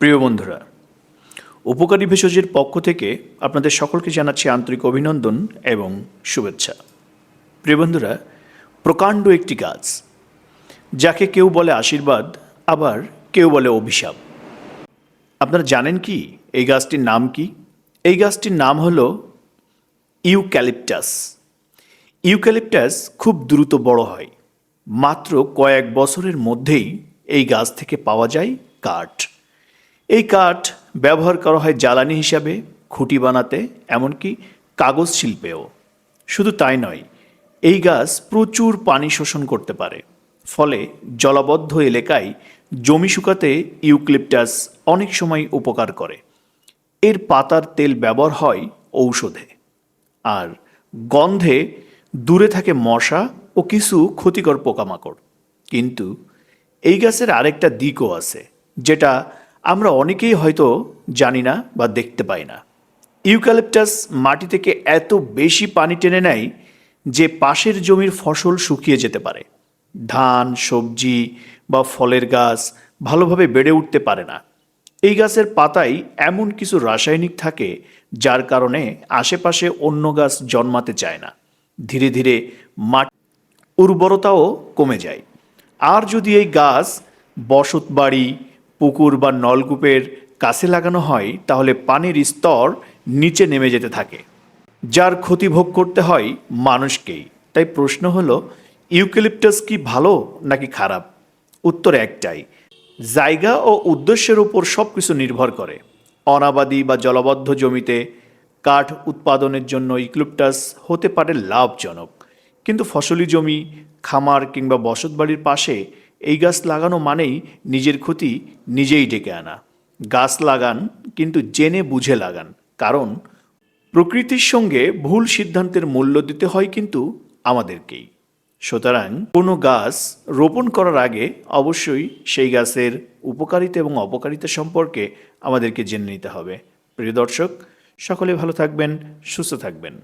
প্রিয় বন্ধুরা, উপকারী ভেষজের পক্ষ থেকে আপনাদের সকলকে জানাচ্ছি আন্তরিক অভিনন্দন এবং শুভেচ্ছা। প্রিয় বন্ধুরা, প্রকাণ্ড একটি গাছ, যাকে কেউ বলে আশীর্বাদ, আবার কেউ বলে অভিশাপ। আপনারা জানেন কি এই গাছটির নাম কি? এই গাছটির নাম হলো ইউক্যালিপটাস। ইউক্যালিপটাস খুব দ্রুত বড় হয়। মাত্র কয়েক বছরের মধ্যেই এই গাছ থেকে পাওয়া যায় কাঠ। এই কাঠ ব্যবহার করা হয় জ্বালানি হিসাবে, খুঁটি বানাতে, এমনকি কাগজ শিল্পেও। শুধু তাই নয়, এই গাছ প্রচুর পানি শোষণ করতে পারে। ফলে জলাবদ্ধ এলাকায় জমি শুকাতে ইউক্লিপটাস অনেক সময় উপকার করে। এর পাতার তেল ব্যবহার হয় ঔষধে। আর গন্ধে দূরে থাকে মশা ও কিছু ক্ষতিকর পোকামাকড়। কিন্তু এই গাছের আরেকটা দিকও আছে, যেটা আমরা অনেকেই হয়তো জানি না বা দেখতে পাই না। ইউক্যালিপটাস মাটি থেকে এত বেশি পানি টেনে নেয় যে পাশের জমির ফসল শুকিয়ে যেতে পারে। ধান, সবজি বা ফলের গাছ ভালোভাবে বেড়ে উঠতে পারে না। এই গাছের পাতায় এমন কিছু রাসায়নিক থাকে যার কারণে আশেপাশে অন্য গাছ জন্মাতে চায় না। ধীরে ধীরে মাটি উর্বরতাও কমে যায়। আর যদি এই গাছ বসত বাড়ি পুকুর বা নলকূপের কাছে লাগানো হয়, তাহলে পানির স্তর নিচে নেমে যেতে থাকে। যার ক্ষতি ভোগ করতে হয় মানুষকেই। তাই প্রশ্ন হলো, ইউক্যালিপটাস কি ভালো নাকি খারাপ? উত্তর একটাই, জায়গা ও উদ্দেশ্যের উপর সব কিছু নির্ভর করে। অনাবাদি বা জলবদ্ধ জমিতে কাঠ উৎপাদনের জন্য ইউক্যালিপটাস হতে পারে লাভজনক। কিন্তু ফসলি জমি, খামার কিংবা বসতবাড়ির পাশে এই গাছ লাগানো মানেই নিজের ক্ষতি নিজেই ডেকে আনা। গাছ লাগান কিন্তু জেনে বুঝে লাগান, কারণ প্রকৃতির সঙ্গে ভুল সিদ্ধান্তের মূল্য দিতে হয় কিন্তু আমাদেরকেই। সুতরাং কোনো গাছ রোপণ করার আগে অবশ্যই সেই গাছের উপকারিতা এবং অপকারিতা সম্পর্কে আমাদেরকে জেনে নিতে হবে। প্রিয় দর্শক, সকলে ভালো থাকবেন, সুস্থ থাকবেন।